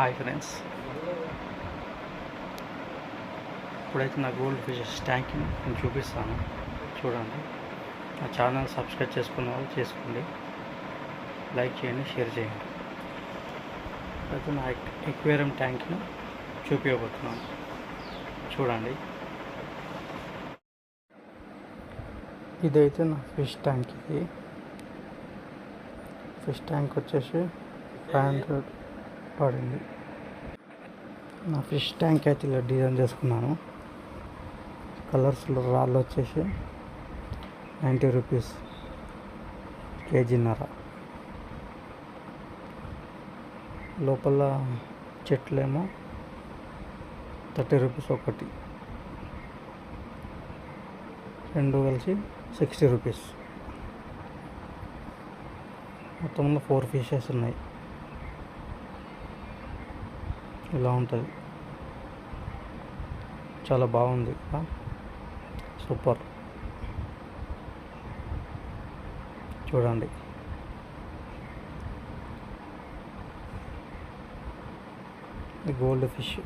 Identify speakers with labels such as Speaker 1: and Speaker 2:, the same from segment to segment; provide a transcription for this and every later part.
Speaker 1: Hi friends ఇప్పుడైతే నా gold fishes ట్యాంక్ని నేను చూపిస్తాను చూడండి. నా ఛానల్ సబ్స్క్రైబ్ చేసుకున్న వాళ్ళు చేసుకోండి. లైక్ చేయండి షేర్ చేయండి. అయితే నా ఎక్వేరియం ట్యాంక్ని చూపించబోతున్నాను చూడండి. ఇదైతే నా ఫిష్ ట్యాంక్ ఇది. ఫిష్ ట్యాంక్ వచ్చేసి ఫైవ్ హండ్రెడ్ పడింది నా ఫిష్ ట్యాంక్ అయితే ఇలా డిజైన్ చేసుకున్నాను. కలర్స్లో రాళ్ళు వచ్చేసి నైంటీ రూపీస్ కేజీన్నర లోపల చెట్లేమో థర్టీ రూపీస్ ఒకటి. రెండు కలిసి సిక్స్టీ రూపీస్. మొత్తంలో ఫోర్ ఫిషెస్ ఉన్నాయి. ఇలా ఉంటుంది. చాలా బాగుంది. సూపర్. చూడండి. Gold fish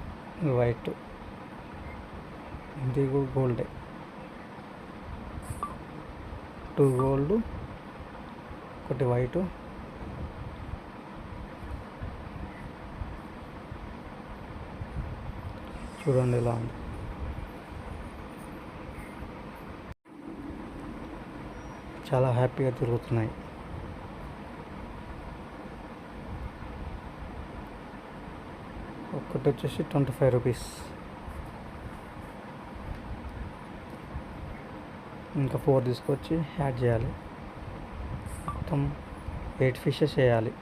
Speaker 1: white. ఇది కూడా గోల్డే. టూ గోల్డ్ ఒకటి వైట్. చూడండి ఎలా ఉంది. చాలా హ్యాపీగా తిరుగుతున్నాయి. ఒక్కటి వచ్చేసి ట్వంటీ ఫైవ్ రూపీస్. ఇంకా ఫోర్ తీసుకొచ్చి యాడ్ చేయాలి. మొత్తం ఎయిట్ ఫిషెస్ వేయాలి